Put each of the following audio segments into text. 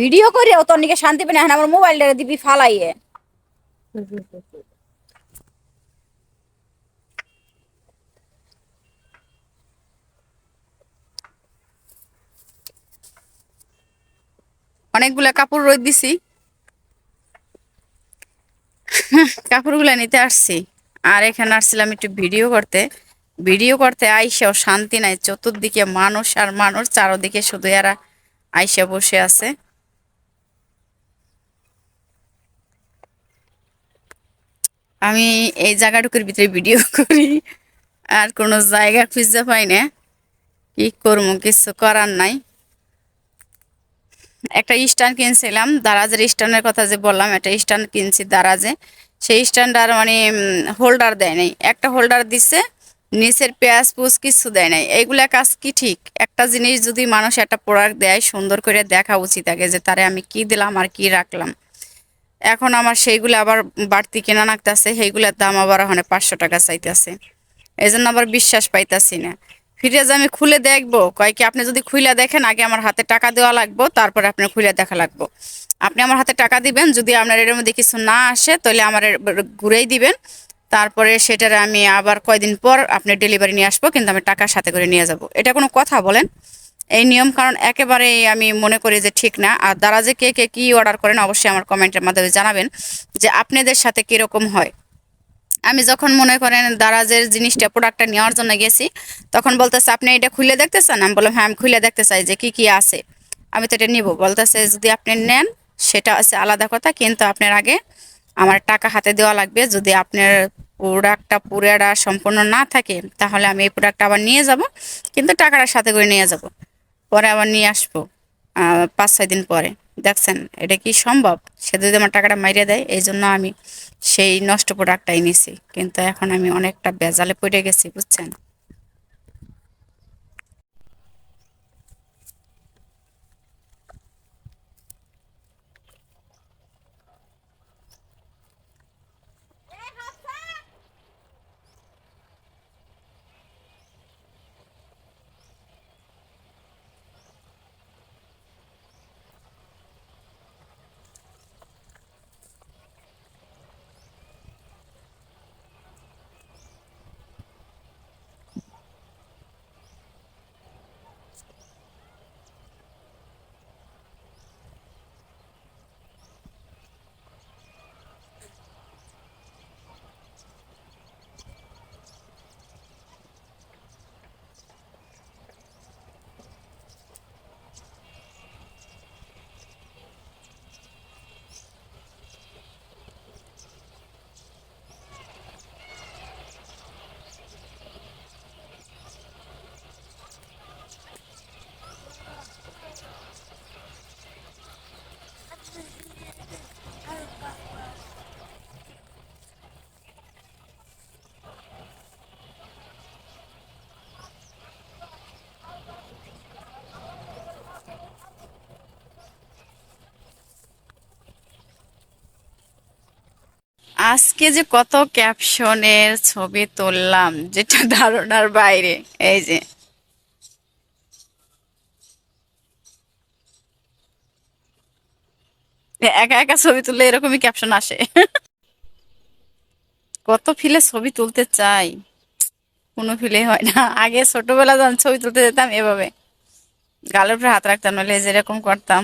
Video করিও তোর নিকে শান্তি পেনে আমার মোবাইলটা দিবি ফালাইয়ে। অনেকগুলা কাপড় রোদ দিছি। কাপড়গুলা নিতে আসছি। আর এখানে আসছিলাম একটু ভিডিও করতে। ভিডিও করতে আইসাও শান্তি নাই, চতুর্দিকে মানুষ আর মানুষ, চারোদিকে শুধু এরা আইসা বসে আছে। আমি এই জায়গাটুকুর ভিতরে ভিডিও করি। আর কোনো জায়গা খুঁজতে পাই না। কি করব, কিছু করার নাই। একটা স্ট্যান্ড কিনছিলাম, দারাজের স্ট্যান্ডের কথা যে বললাম, একটা স্ট্যান্ড কিনছি দারাজে। সেই স্ট্যান্ডার মানে হোল্ডার দেয় নাই। একটা হোল্ডার দিচ্ছে নিচের পেঁয়াজ পুজ কিছু দেয় নাই। এইগুলা কাজ কি ঠিক? একটা জিনিস যদি মানুষ একটা প্রোডাক্ট দেয়, সুন্দর করে দেখা উচিত আগে যে তারে আমি কি দিলাম আর কি রাখলাম। এখন আমার সেইগুলো আবার বাড়তি কেনা নাকতেছে সেইগুলোর দাম আবার ওখানে পাঁচশো টাকা চাইতেছে। এই জন্য আবার বিশ্বাস পাইতাছি না। ফ্রিজ আমি খুলে দেখব, কয় কি আপনি যদি খুলে দেখেন, আগে আমার হাতে টাকা দেওয়া লাগবো, তারপরে আপনার খুলে দেখা লাগবো। আপনি আমার হাতে টাকা দিবেন, যদি আপনার এর মধ্যে কিছু না আসে, তাহলে আমার ঘুরেই দিবেন। তারপরে সেটার আমি আবার কয়দিন পর আপনি ডেলিভারি নিয়ে আসব, কিন্তু আমি টাকার সাথে করে নিয়ে যাব। এটা কোনো কথা বলেন? এই নিয়ম, কারণ একেবারেই আমি মনে করি যে ঠিক না। আর দ্বারা যে কে কে কী অর্ডার করেন, অবশ্যই আমার কমেন্টের মাধ্যমে জানাবেন যে আপনাদের সাথে কীরকম হয়। আমি যখন মনে করেন দারাজের জিনিসটা প্রোডাক্টটা নেওয়ার জন্য গেছি, তখন বলতেছে, আপনি এটা খুলে দেখতে চান আমি বললাম হ্যাঁ আমি খুলে দেখতে চাই যে কি কি আছে। আমি তো এটা নিব। বলতেছে, যদি আপনি নেন, সেটা আছে আলাদা কথা, কিন্তু আপনার আগে আমার টাকা হাতে দেওয়া লাগবে। যদি আপনার প্রোডাক্টটা পুরাটা সম্পূর্ণ না থাকে, তাহলে আমি এই প্রোডাক্টটা আবার নিয়ে যাব, কিন্তু টাকাটা সাথে করে নিয়ে যাব। পরে আবার নিয়ে আসব পাঁচ ছয় দিন পরে। দেখছেন, এটা কি সম্ভব? সে যদি আমার টাকাটা মাইরে দেয়, এই জন্য আমি সেই নষ্ট প্রোডাক্টটাই নিছি। কিন্তু এখন আমি অনেকটা বেজালে পড়ে গেছি, বুঝছেন? আজকে যে কত ক্যাপশনের ছবি তুললাম, যেটা ধারণার বাইরে। এই যে। একা একা ছবি তুললে এরকমই ক্যাপশন আসে। কত ফিলে ছবি তুলতে চাই? কোনো ফিলে হয় না। আগে ছোটবেলা যখন ছবি তুলতে যেতাম এভাবে। গালের উপরে হাত রাখতাম, নাহলে যেরকম করতাম।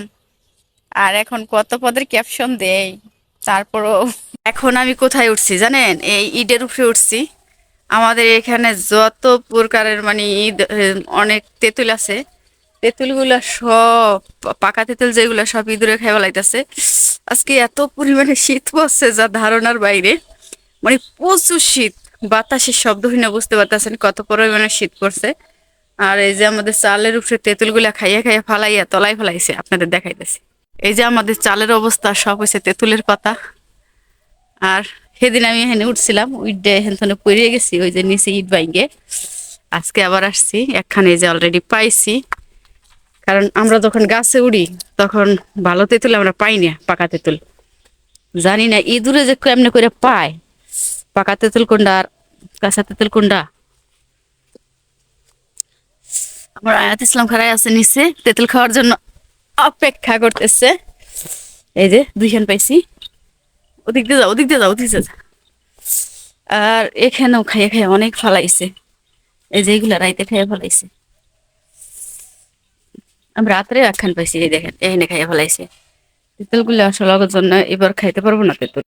আর এখন কত পদের ক্যাপশন দেই? তারপরও এখন আমি কোথায় উঠছি জানেন? এই ঈদের উপরে উঠছি। আমাদের এখানে যত প্রকারের মানে ঈদ, অনেক তেঁতুল আছে। তেঁতুলগুলো সব, পাকা তেঁতুল যেগুলো সব ইঁদুরে খেয়ে বেলাইতেছে আজকে এত পরিমাণে শীত পড়ছে যা ধারণার বাইরে। মানে প্রচুর শীত। বাতাসের শব্দ শুনে বুঝতে পারতেছেন কত পরিমাণে শীত পড়ছে। আর এই যে আমাদের চালের উপরে তেঁতুলগুলা খাইয়া খাইয়া ফালাইয়া তলায় ফেলাইছে, আপনাদের দেখাইতেছি। এই যে আমাদের চালের অবস্থা, সব হয়েছে তেঁতুলের পাতা। আর সেদিন আমি এখানে উঠছিলাম উইডে হেনথনে পড়িয়ে গেছি, ওই যে নিচে ইট বাইঙ্গে আজকে আবার আসছি, একখানে যে অলরেডি পাইছি। কারণ আমরা যখন গাছে উড়ি, তখন ভালো তেঁতুল আমরা পাই না, পাকা তেঁতুল। জানি না, ইঁদুরে যে কেমনে করে পায়, পাকা তেঁতুল কোনটা আর কাঁচা তেঁতুল কোনটা? আমার আয়াত ইসলাম খারাই আছে নিচে, তেঁতুল খাওয়ার জন্য অপেক্ষা করতেছে। এই যে দুইখান পাইছি। ওদিক দিয়ে যাও, ওদিক দিয়ে যাও, ওদিক দিয়ে যাও। আর এখানেও খাইয়ে খাইয়ে অনেক ফালাইছে। এই যে এইগুলা রাইতে খাইয়ে ফেলাইছে। আমি রাত্রে একখান পাইছি, এই দেখেন, এখানে খাইয়ে ফেলাইছে। তেঁতুলগুলো আসলে জন্য এবার খাইতে পারব না তেঁতুল।